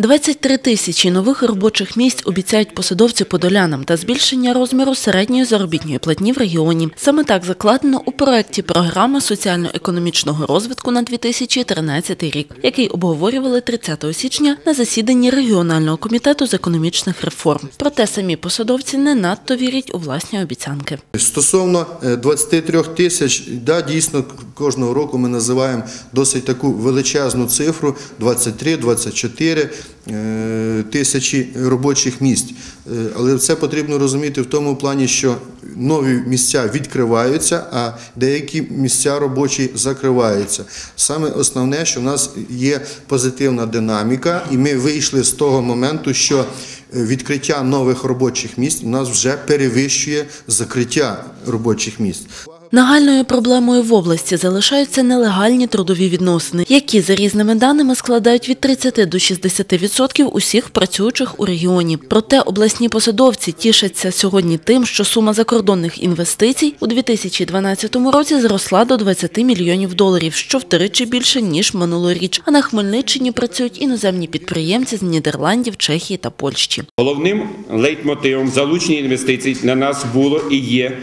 23 тисячі нових робочих місць обіцяють посадовці подолянам та збільшення розміру середньої заробітної платні в регіоні. Саме так закладено у проекті програми соціально-економічного розвитку на 2013 рік, який обговорювали 30 січня на засіданні регіонального комітету з економічних реформ. Проте самі посадовці не надто вірять у власні обіцянки. Стосовно е, 23 тисяч, да, дійсно кожного року ми називаємо досить таку величезну цифру 23-24 е, тисячі робочих місць. Е, Але це потрібно розуміти в тому плані, що нові місця відкриваються, а деякі місця робочі закриваються. Саме основне, що в нас є позитивна динаміка, і ми вийшли з того моменту, що е, відкриття нових робочих місць у нас вже перевищує закриття робочих місць. Нагальною проблемою в області залишаються нелегальні трудові відносини, які за різними даними складають від 30 до 60% усіх працюючих у регіоні. Проте обласні посадовці тішаться сьогодні тим, що сума закордонних інвестицій у 2012 році зросла до 20 мільйонів доларів, що втричі більше ніж минулоріч. А на Хмельниччині працюють іноземні підприємці з Нідерландів, Чехії та Польщі. Головним лейтмотивом залучення інвестицій на нас було і є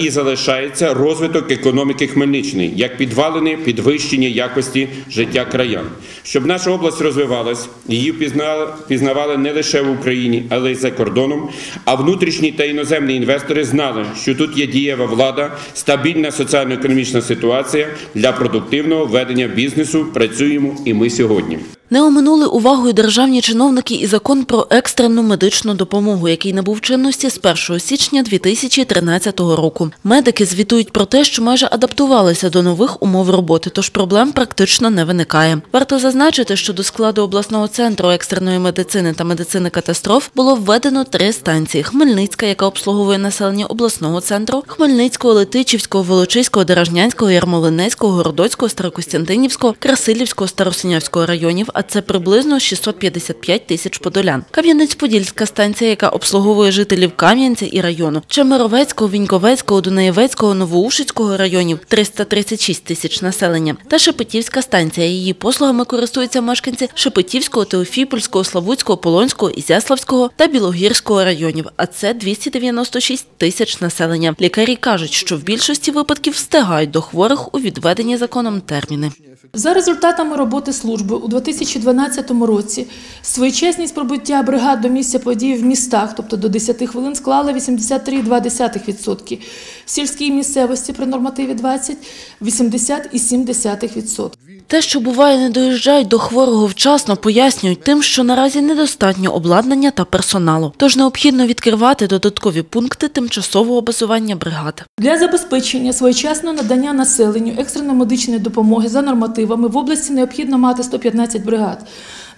і залишається розвиток економіки Хмельниччини як підвалини підвищення якості життя краян. Щоб наша область розвивалась, її впізнавали не лише в Україні, але й за кордоном. А внутрішні та іноземні інвестори знали, що тут є дієва влада, стабільна соціально-економічна ситуація для продуктивного ведення бізнесу. Працюємо і ми сьогодні. Не оминули увагою державні чиновники і закон про екстрену медичну допомогу, який набув чинності з 1 січня 2013 року. Медики звітують про те, що майже адаптувалися до нових умов роботи, тож проблем практично не виникає. Варто зазначити, що до складу обласного центру екстреної медицини та медицини катастроф було введено три станції: Хмельницька, яка обслуговує населення обласного центру, Хмельницького, Летичівського, Волочиського, Дорожнянського, Ярмолинецького, Городоцького, Старокостянтинівського, Красилівського, Старосинявського районів, а це приблизно 655 тисяч подолян. Кам'янець-Подільська станція, яка обслуговує жителів Кам'янця і району, Чемеровецького, Віньковецького, Дунаєвецького, Новоушицького районів 336 тисяч населення. Та Шепетівська станція. Її послугами користуються мешканці Шепетівського, Теофіпольського, Славутського, Полонського, Ізяславського та Білогірського районів, а це 296 тисяч населення. Лікарі кажуть, що в більшості випадків встигають до хворих у відведені законом терміни. За результатами роботи служби у 2012 році своєчасність пробиття бригад до місця події в містах, тобто до 10 хвилин, склала 83,2%. В сільській місцевості при нормативі 20 – 80,7%. Те, що буває, не доїжджають до хворого вчасно, пояснюють тим, що наразі недостатньо обладнання та персоналу. Тож необхідно відкривати додаткові пункти тимчасового базування бригад. Для забезпечення своєчасного надання населенню екстреної медичної допомоги за нормативами в області необхідно мати 115 бригад.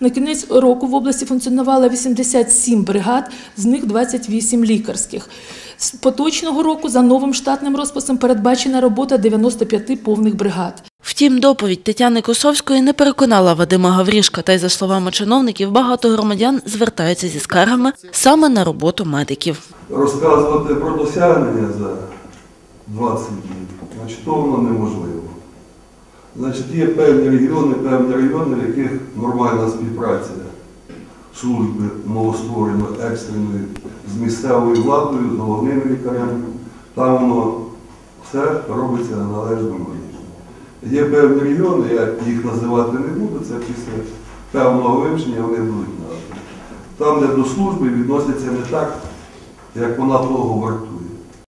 На кінець року в області функціонувало 87 бригад, з них 28 лікарських. З поточного року за новим штатним розписом передбачена робота 95 повних бригад. Втім, доповідь Тетяни Косовської не переконала Вадима Гаврішка, та й за словами чиновників, багато громадян звертаються зі скаргами саме на роботу медиків. розказувати про досягнення за 20 днів, значить, то воно неможливо. Значить, є певні регіони, певні райони, в яких нормальна співпраця служби новоствореної екстреної з місцевою владою, з головними лікарями. Там воно все робиться на належному рівні. Є певні регіони, я їх називати не буду, це після певного вивчення вони будуть названі. Там, де до служби відносяться не так, як вона того вартує.